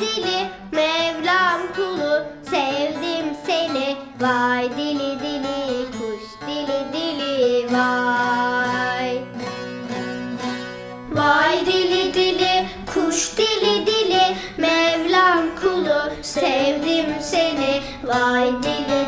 dili Mevlam kulu, sevdim seni. Vay dili dili, kuş dili dili, vay. Vay dili dili, kuş dili dili, Mevlam kulu, sevdim seni. Vay dili,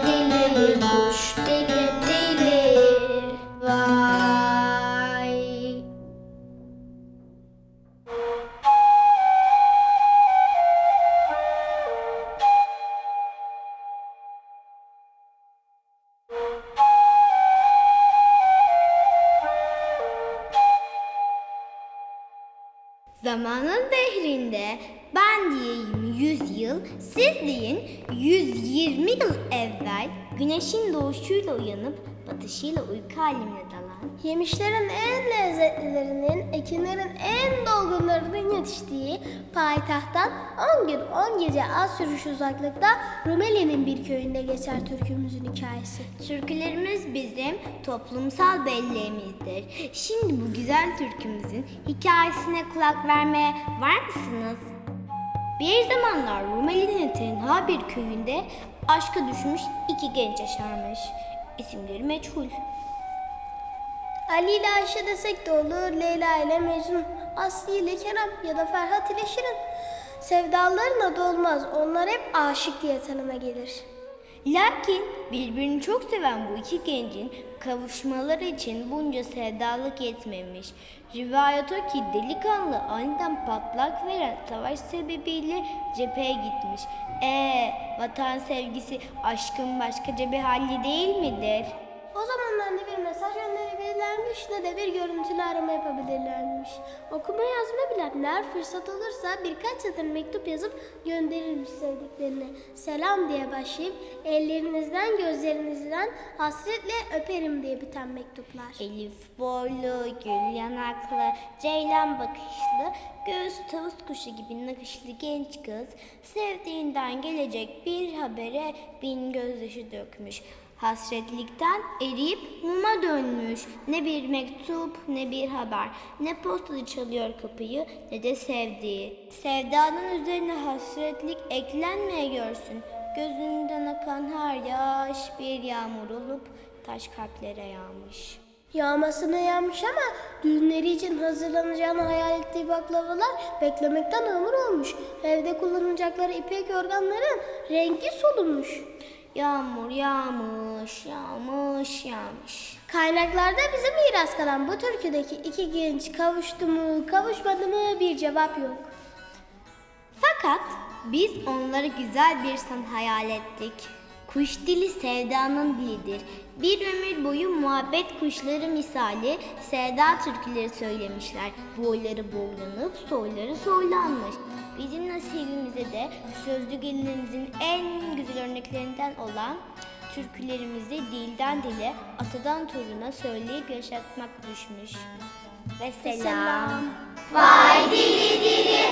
Zamanın dehrinde. Ben diyeyim 100 yıl, siz deyin 120 yıl evvel güneşin doğuşuyla uyanıp batışıyla uyku haline dalan Yemişlerin en lezzetlilerinin, ekinlerin en dolgunlarının yetiştiği payitahttan 10 gün 10 gece az sürüş uzaklıkta Rumeli'nin bir köyünde geçer türkümüzün hikayesi. Türkülerimiz bizim toplumsal belleğimizdir. Şimdi bu güzel türkümüzün hikayesine kulak vermeye var mısınız? Bir zamanlar Rumeli'nin tenha bir köyünde aşka düşmüş iki genç yaşarmış. İsimleri meçhul. Ali ile Ayşe desek de olur, Leyla ile Mecnun, Aslı ile Kerem ya da Ferhat ile Şirin. Sevdaların adı olmaz, onlar hep aşık diye tanıma gelir. Lakin birbirini çok seven bu iki gencin kavuşmaları için bunca sevdalık yetmemiş. Rivayet o ki delikanlı aniden patlak veren savaş sebebiyle cepheye gitmiş. Ee, vatan sevgisi aşkın başkaca bir halli değil midir? O zamanlar ne bir mesaj gönderebilirlermiş ne de bir görüntülü arama yapabilirlermiş. Okuma yazma bilenler fırsat olursa birkaç satır mektup yazıp gönderirmiş sevdiklerine. Selam diye başlayıp ellerinizden gözlerinizden hasretle öperim diye biten mektuplar. Elif boylu, gül yanaklı, ceylan bakışlı, göğsü tavus kuşu gibi nakışlı genç kız sevdiğinden gelecek bir habere bin gözyaşı dökmüş. Hasretlikten eriyip muma dönmüş. Ne bir mektup ne bir haber. Ne postacı çalıyor kapıyı ne de sevdiği. Sevdanın üzerine hasretlik eklenmeye görsün. Gözünden akan her yaş bir yağmur olup taş kalplere yağmış. Yağmasına yağmış ama düğünleri için hazırlanacağını hayal ettiği baklavalar beklemekten hamur olmuş. Evde kullanacakları ipek yorganların rengi solunmuş. Yağmur yağmış, yağmış, yağmış. Kaynaklarda bize miras kalan bu türküdeki iki genç kavuştu mu, kavuşmadı mı bir cevap yok. Fakat biz onlara güzel bir san hayal ettik. Kuş dili sevdanın dilidir. Bir ömür boyu muhabbet kuşları misali sevda türküleri söylemişler. Boyları boylanıp soyları soylanmış. Bizim nasibimize de sözlü gelinimizin en güzel örneklerinden olan türkülerimizi dilden dile, atadan toruna söyleyip yaşatmak düşmüş. Ve selam. Vay dili dili